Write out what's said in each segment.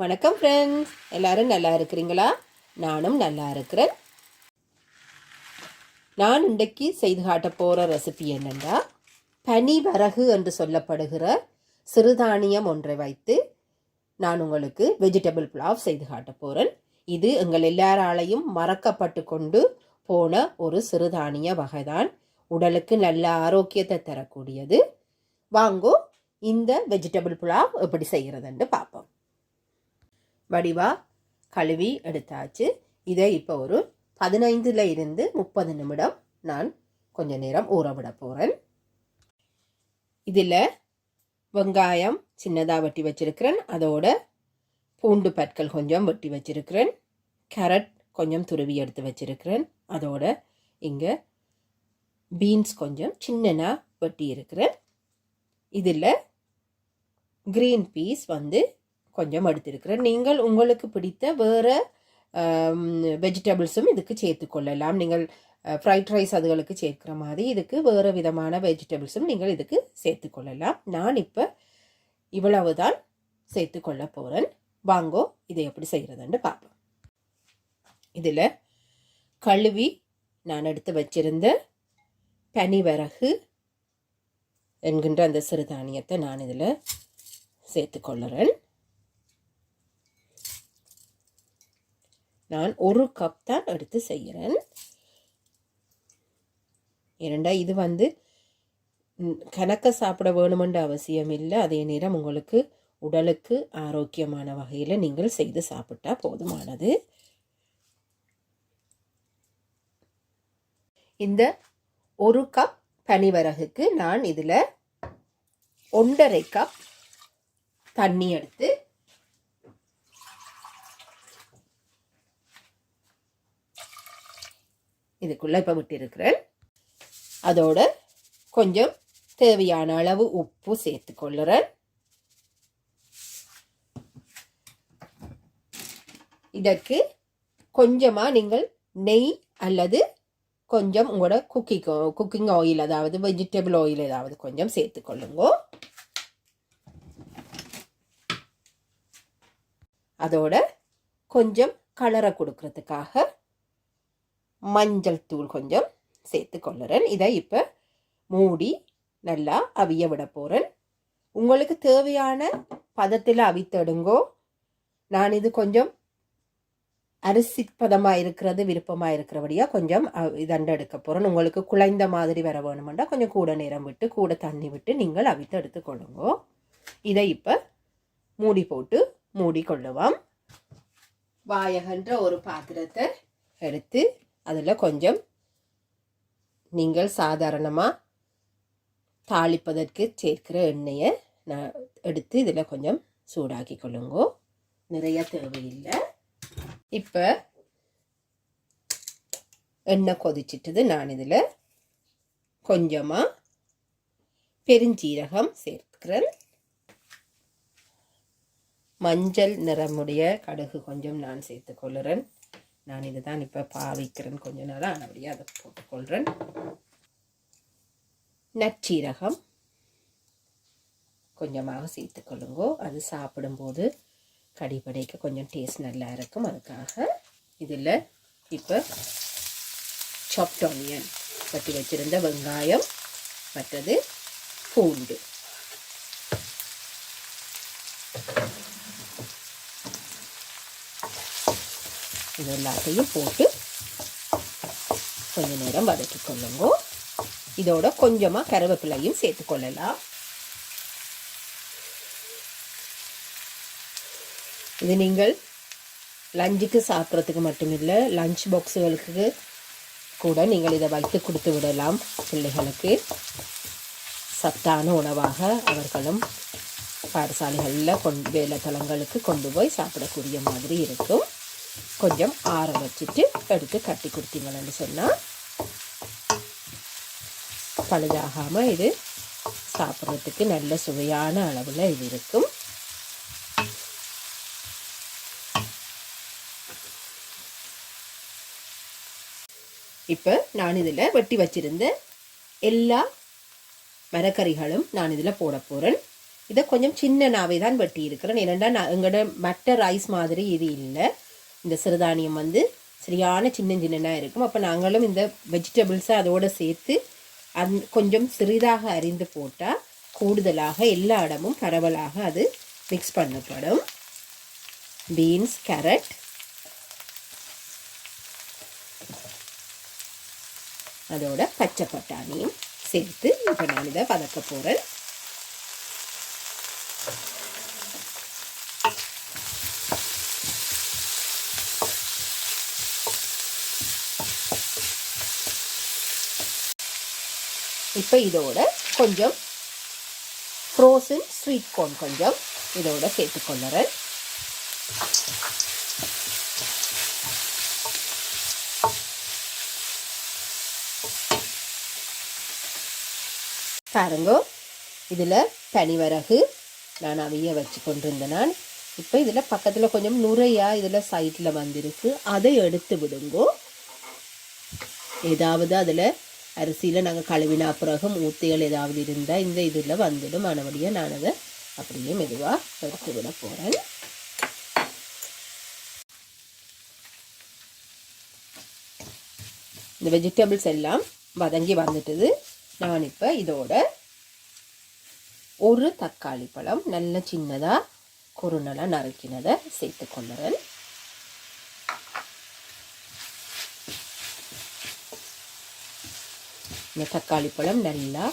வணக்கம் ஃப்ரெண்ட்ஸ் எல்லாரும் நல்லா இருக்கிறீங்களா? நானும் நல்லா இருக்கிறேன். நான் இன்றைக்கு செய்து காட்ட போகிற ரெசிபி என்னென்னா பனி வரகு என்று சொல்லப்படுகிற சிறுதானியம் ஒன்றை வைத்து நான் உங்களுக்கு வெஜிடபிள் புலாவ் செய்து காட்ட போகிறேன் இது எங்கள் எல்லாராலையும் மறக்கப்பட்டு கொண்டு போன ஒரு சிறுதானிய வகைதான். உடலுக்கு நல்ல ஆரோக்கியத்தை தரக்கூடியது. வாங்கோ இந்த வெஜிடபிள் புலாவ் எப்படி செய்கிறதுன்னு பார்ப்போம் வடிவாக கழுவி எடுத்தாச்சு. இதை இப்போ ஒரு பதினைந்துல இருந்து முப்பது நிமிடம் நான் கொஞ்ச நேரம் ஊற விட போகிறேன் இதில் வெங்காயம் சின்னதாக வெட்டி வச்சிருக்கிறேன். அதோட பூண்டு பற்கள் கொஞ்சம் வெட்டி வச்சிருக்கிறேன். கேரட் கொஞ்சம் துருவி எடுத்து வச்சிருக்கிறேன். அதோட இங்கே பீன்ஸ் கொஞ்சம் சின்னனாக வெட்டி இருக்கிறேன். இதில் க்ரீன் பீஸ் வந்து கொஞ்சம் எடுத்திருக்கிறேன். நீங்கள் உங்களுக்கு பிடித்த வேறு வெஜிடபிள்ஸும் இதுக்கு சேர்த்துக்கொள்ளலாம் நீங்கள் ஃப்ரைட் ரைஸ் அதுகளுக்கு சேர்க்குற மாதிரி இதுக்கு வேறு விதமான வெஜிடபிள்ஸும் நீங்கள் இதுக்கு சேர்த்துக்கொள்ளலாம் நான் இப்போ இவ்வளவு தான் சேர்த்துக்கொள்ள போகிறேன் வாங்கோ இதை எப்படி செய்கிறதுன்னு பார்ப்போம். இதில் கழுவி நான் எடுத்து வச்சிருந்த பனிவரகு என்கின்ற அந்த சிறுதானியத்தை நான் இதில் சேர்த்துக்கொள்ளுறேன் நான் ஒரு கப் தான் எடுத்து செய்கிறேன். ஏனண்டா இது வந்து கணக்க சாப்பிட வேணுமென்ற அவசியம் இல்லை. அதே நேரம் உங்களுக்கு உடலுக்கு ஆரோக்கியமான வகையில் நீங்கள் செய்து சாப்பிட்டா போதுமானது. இந்த ஒரு கப் பனிவரகுக்கு நான் இதில் ஒன்றரை கப் தண்ணி எடுத்து இதுக்குள்ளே இப்போ விட்டிருக்கிறேன். அதோட கொஞ்சம் தேவையான அளவு உப்பு சேர்த்து கொள்ளுறேன். இதற்கு கொஞ்சமாக நீங்கள் நெய் அல்லது கொஞ்சம் உங்களோட குக்கிங் குக்கிங் ஆயில் அதாவது வெஜிடபிள் ஆயில் ஏதாவது கொஞ்சம் சேர்த்துக்கொள்ளுங்க அதோட கொஞ்சம் கலரை கொடுக்கறதுக்காக மஞ்சள் தூள் கொஞ்சம் சேர்த்து கொள்ளுறேன். இதை இப்போ மூடி நல்லா அவிய விட போகிறேன் உங்களுக்கு தேவையான பதத்தில் அவித்தடுங்கோ. நான் இது கொஞ்சம் அரிசி பதமாக இருக்கிறது விருப்பமாக இருக்கிறபடியாக கொஞ்சம் தண்டை எடுக்க போகிறேன் உங்களுக்கு குழைந்த மாதிரி வர வேணுமெண்டா கொஞ்சம் கூட நேரம் விட்டு கூட தண்ணி விட்டு நீங்கள் அவித்து எடுத்துக்கொள்ளுங்கோ இதை இப்போ மூடி போட்டு மூடி கொள்ளுவோம் வாயகன்ற ஒரு பாத்திரத்தை எடுத்து அதில் கொஞ்சம் நீங்கள் சாதாரணமாக தாளிப்பதற்கு சேர்க்கிற எண்ணெயை நான் எடுத்து இதில் கொஞ்சம் சூடாக்கி கொள்ளுங்கோ. நிறைய தேவையில்லை. இப்போ எண்ணெய் கொதிச்சிட்டது நான் இதில் கொஞ்சமாக பெருஞ்சீரகம் சேர்க்கிறேன். மஞ்சள் நிறமுடைய கடுகு கொஞ்சம் நான் சேர்த்து கொள்ளுறேன். நான் இது தான் இப்போ பாவிக்கிறேன். கொஞ்ச நாளாக அப்படியே அதை போட்டுக்கொள்கிறேன் நச்சீரகம் கொஞ்சமாக சேர்த்துக்கொள்ளுங்கோ அது சாப்பிடும்போது கடிப்படைக்கு கொஞ்சம் டேஸ்ட் நல்லா இருக்கும். அதுக்காக இதில் இப்போ சாப்ட் ஆனியன் கட்டி வச்சுருந்த வெங்காயம் மற்றது பூண்டு. இது எல்லாத்தையும் போட்டு கொஞ்ச நேரம் வதக்கி கொள்ளுங்க. இதோட கொஞ்சமாக கருவேப்பிலையும் சேர்த்துக்கொள்ளலாம் இது நீங்கள் லஞ்சுக்கு சாப்பிட்றதுக்கு மட்டுமில்லை லஞ்ச் பாக்ஸுகளுக்கு கூட நீங்கள் இதை வைத்து கொடுத்து விடலாம் பிள்ளைகளுக்கு. சத்தான உணவாக அவர்களும் பாடசாலைகளில் கொண்டு வேலைத்தலங்களுக்கு கொண்டு போய் சாப்பிடக்கூடிய மாதிரி இருக்கும். கொஞ்சம் ஆற வச்சுட்டு எடுத்து கட்டி கொடுத்தீங்கன்னு சொன்னால் பழுதாகாமல் இது சாப்பிட்றதுக்கு நல்ல சுவையான அளவில் இது இருக்கும். இப்போ நான் இதில் வெட்டி வச்சிருந்த எல்லா மரக்கறிகளும் நான் இதில் போட போகிறேன் இதை கொஞ்சம் சின்ன நாவை தான் வெட்டி இருக்கிறேன். ஏனெண்டா நான் எங்களோட மற்ற ரைஸ் மாதிரி இது இல்லை. இந்த சிறுதானியம் வந்து சரியான சின்ன சின்னதாக இருக்கும். அப்போ நாங்களும் இந்த வெஜிடபிள்ஸை அதோடு சேர்த்து அந் கொஞ்சம் சிறிதாக அரிந்து போட்டால் கூடுதலாக எல்லா இடமும் பரவலாக அது மிக்ஸ் பண்ணப்படும். பீன்ஸ் கேரட் அதோட பச்சை பட்டாணியும் சேர்த்து இப்போ நான் இதை வதக்க போகிறேன் இப்போ இதோட கொஞ்சம் ஃப்ரோசன் ஸ்வீட் கார்ன் கொஞ்சம் இதோட சேர்த்துக்கொள்ளுறேன் பாருங்க இதில் பனிவரகு நான் அவைய வச்சு கொண்டிருந்த நான். இப்போ இதில் பக்கத்தில் கொஞ்சம் நுரையாக இதில் சைட்டில் வந்திருக்கு. அதை எடுத்து விடுங்கோ. ஏதாவது அதில் அரிசியில் நாங்கள் கழுவினா பிறகு மூத்தைகள் ஏதாவது இருந்தால் இந்த இதில் வந்துடும். மறுபடியும் நான் அதை அப்படியே மெதுவாக எடுத்து விட போகிறேன் இந்த வெஜிடபிள்ஸ் எல்லாம் வதங்கி வந்துட்டுது. நான் இப்போ இதோட ஒரு தக்காளி பழம் நல்ல சின்னதாக குறுநலாக நறுக்கினதை சேர்த்து கொள்ளுறேன் இந்த தக்காளி பழம் நல்லா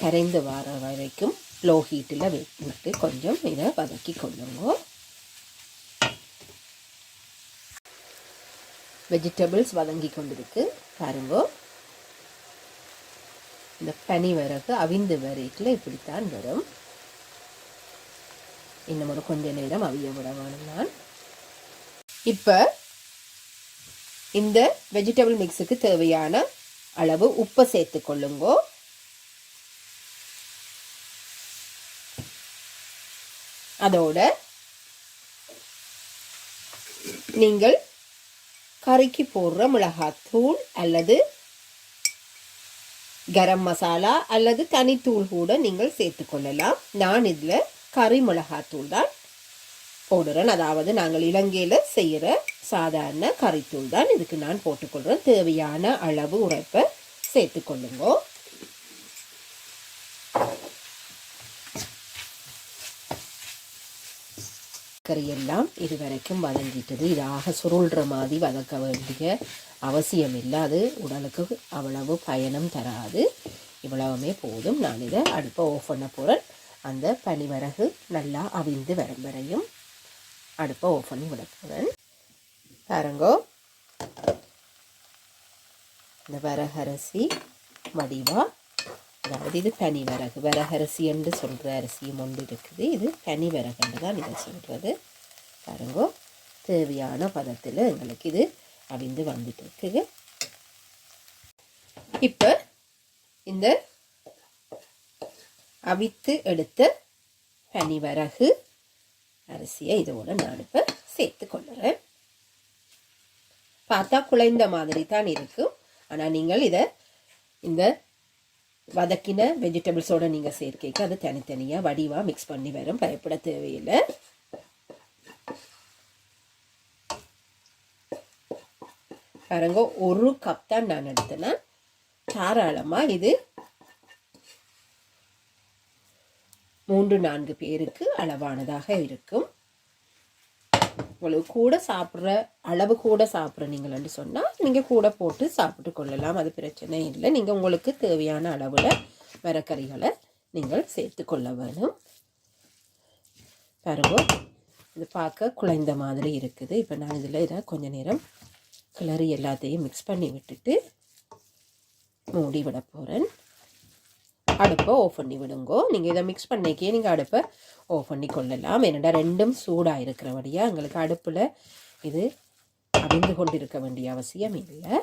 கரைந்து வர வரைக்கும் லோ ஹீட்டில் விட்டு கொஞ்சம் இதை வதக்கி கொள்ளுங்க. வெஜிடபிள்ஸ் வதங்கி கொண்டிருக்கு. பாருங்க. இந்த பனி வரகு அவிந்து வரைக்கில் இப்படித்தான் வரும். இன்னும் ஒரு கொஞ்ச நேரம் அவிய விட வேணும் நான். இப்போ இந்த வெஜிடபிள் மிக்ஸுக்கு தேவையான அளவு உப்பை சேர்த்து கொள்ளுங்கோ. அதோட நீங்கள் கறிக்கு போடுற மிளகாத்தூள் அல்லது கரம் மசாலா அல்லது தனித்தூள் கூட நீங்கள் சேர்த்துக்கொள்ளலாம் நான் இதில் கறி மிளகாத்தூள் தான் போடுறேன் அதாவது நாங்கள் இலங்கையில் செய்கிற சாதாரண கறித்தூள் தான். இதுக்கு நான் போட்டுக்கொள்கிறேன். தேவையான அளவு உரைப்பை சேர்த்துக்கொள்ளுங்க கறியெல்லாம் இது வரைக்கும் வதங்கிட்டது. இதாக சுருள்ற மாதிரி வதக்க வேண்டிய அவசியம் இல்லை அது உடலுக்கு அவ்வளவு பயணம் தராது. இவ்வளவுமே போதும். நான் இதை அடுப்பை ஆஃப் பண்ண போகிறேன் அந்த பனிவரகு நல்லா அவிந்து வரும் வரையும் அடுப்பை ஆஃப் பண்ணி விட போகிறேன் பாருங்கோ. இந்த வரகரிசி வடிவா. அதாவது இது பனி வரகு வரகரிசி என்று சொல்கிற அரிசியும் ஒன்று இருக்குது. இது பனி விறகுன்னு தான் இதை சொல்கிறது பாருங்கோ. தேவையான பதத்தில் எங்களுக்கு இது அவிந்து வந்துட்டு இருக்குது. இப்போ இந்த அவித்து எடுத்த பனிவரகு அரிசியை இதோட நான் இப்போ சேர்த்து கொள்ளுறேன் பார்த்தா குழைந்த மாதிரி தான் இருக்கும். ஆனால் நீங்கள் இதை இந்த வதக்கின வெஜிடபிள்ஸோடு நீங்கள் சேர்க்கைக்கு அது தனித்தனியாக வடிவாக மிக்ஸ் பண்ணி வரும். பயப்பட தேவையில்லை. பாருங்க ஒரு கப் தான் நான் எடுத்தேன்னா தாராளமாக இது மூன்று நான்கு பேருக்கு அளவானதாக இருக்கும். உங்களுக்கு கூட சாப்பிட்ற அளவு கூட சாப்பிட்ற நீங்கள்னு சொன்னால் நீங்கள் கூட போட்டு சாப்பிட்டு கொள்ளலாம். அது பிரச்சனை இல்லை. நீங்கள் உங்களுக்கு தேவையான அளவில் மரக்கறிகளை நீங்கள் சேர்த்து கொள்ள வேணும். பாருங்க இது பார்க்க குழைந்த மாதிரி இருக்குது. இப்போ நான் இதில் இதை கொஞ்ச நேரம் கிளறி எல்லாத்தையும் மிக்ஸ் பண்ணி விட்டுட்டு மூடி விட போகிறேன் அடுப்பை ஆஃப் பண்ணி விடுங்கோ. நீங்கள் இதை மிக்ஸ் பண்ணிக்கே நீங்கள் அடுப்பை ஆஃப் பண்ணி கொள்ளலாம். ஏன்னா ரெண்டும் சூடாக இருக்கிறபடியாக எங்களுக்கு அடுப்பில் இது அவிந்து கொண்டு இருக்க வேண்டிய அவசியம் இல்லை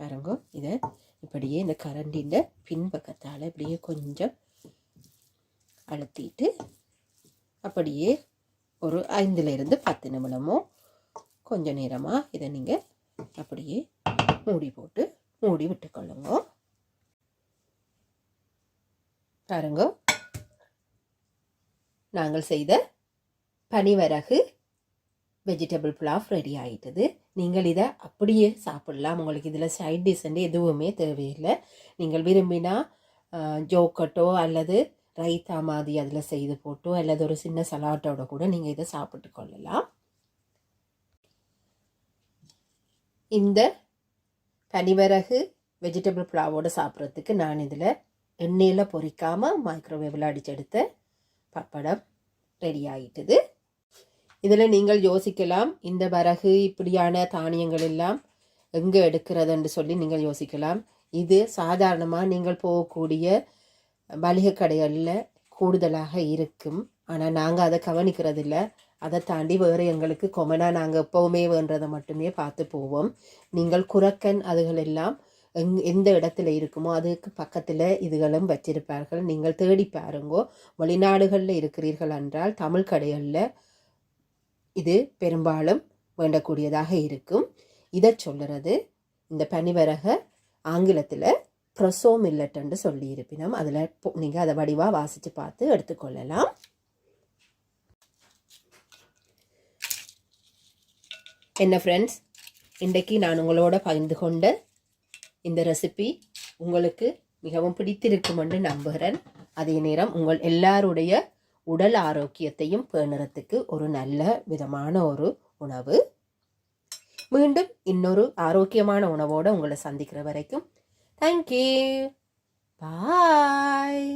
பாருங்கோ இதை இப்படியே இந்த கரண்டின் பின்பக்கத்தால் இப்படியே கொஞ்சம் அழுத்திட்டு அப்படியே ஒரு ஐந்துலேருந்து பத்து நிமிடமோ கொஞ்சம் நேரமாக இதை நீங்கள் அப்படியே மூடி போட்டு மூடி விட்டுக்கொள்ளுங்க பாருங்க. நாங்கள் செய்த பனிவரகு வெஜிடபிள் புலாஃப் ரெடி ஆகிட்டது நீங்கள் இதை அப்படியே சாப்பிடலாம். உங்களுக்கு இதில் சைட் டிஷ்ன்னு எதுவுமே தேவையில்லை. நீங்கள் விரும்பினா ஜோக்கட்டோ அல்லது ரைத்தா மாதிரி அதில் செய்து போட்டோ அல்லது ஒரு சின்ன சலாட்டோட கூட நீங்கள் இதை சாப்பிட்டு கொள்ளலாம். இந்த பனிவரகு வெஜிடபிள் புலாவோடு சாப்பிட்றதுக்கு நான் இதில் எண்ணெயில் பொரிக்காமல் மைக்ரோவேவில் அடிச்செடுத்த பப்படம் ரெடி ஆகிட்டுது இதில் நீங்கள் யோசிக்கலாம் இந்த வரகு இப்படியான தானியங்கள் எல்லாம் எங்கே எடுக்கிறதுன்னு சொல்லி நீங்கள் யோசிக்கலாம். இது சாதாரணமாக நீங்கள் போகக்கூடிய மளிகை கடைகளில் கூடுதலாக இருக்கும். ஆனால் நாங்கள் அதை கவனிக்கிறதில்ல. அதை தாண்டி வேறு எங்களுக்கு கொமனாக நாங்கள் எப்போவுமே வேண்டதை மட்டுமே பார்த்து போவோம். நீங்கள் குரக்கன் அதுகள் எல்லாம் எங் எந்த இடத்துல இருக்குமோ அதுக்கு பக்கத்தில் இதுகளும் வச்சிருப்பார்கள். நீங்கள் தேடி பாருங்கோ. வெளிநாடுகளில் இருக்கிறீர்கள் என்றால் தமிழ் கடைகளில் இது பெரும்பாலும் வேண்டக்கூடியதாக இருக்கும். இதை சொல்லுறது இந்த பனிவரக ஆங்கிலத்தில் ப்ரொசோ மில்லட்ன்னு சொல்லி இருப்பினும் அதில் நீங்கள் அதை வடிவாக வாசித்து பார்த்து எடுத்துக்கொள்ளலாம். என்ன ஃப்ரெண்ட்ஸ் இன்றைக்கு நான் உங்களோட பகிர்ந்து கொண்ட இந்த ரெசிபி உங்களுக்கு மிகவும் பிடித்திருக்கும் என்று நம்புகிறேன். அதே நேரம் உங்கள் எல்லாருடைய உடல் ஆரோக்கியத்தையும் பேணுறதுக்கு ஒரு நல்ல விதமான ஒரு உணவு. மீண்டும் இன்னொரு ஆரோக்கியமான உணவோடு உங்களை சந்திக்கிற வரைக்கும் தேங்க்யூ பாய்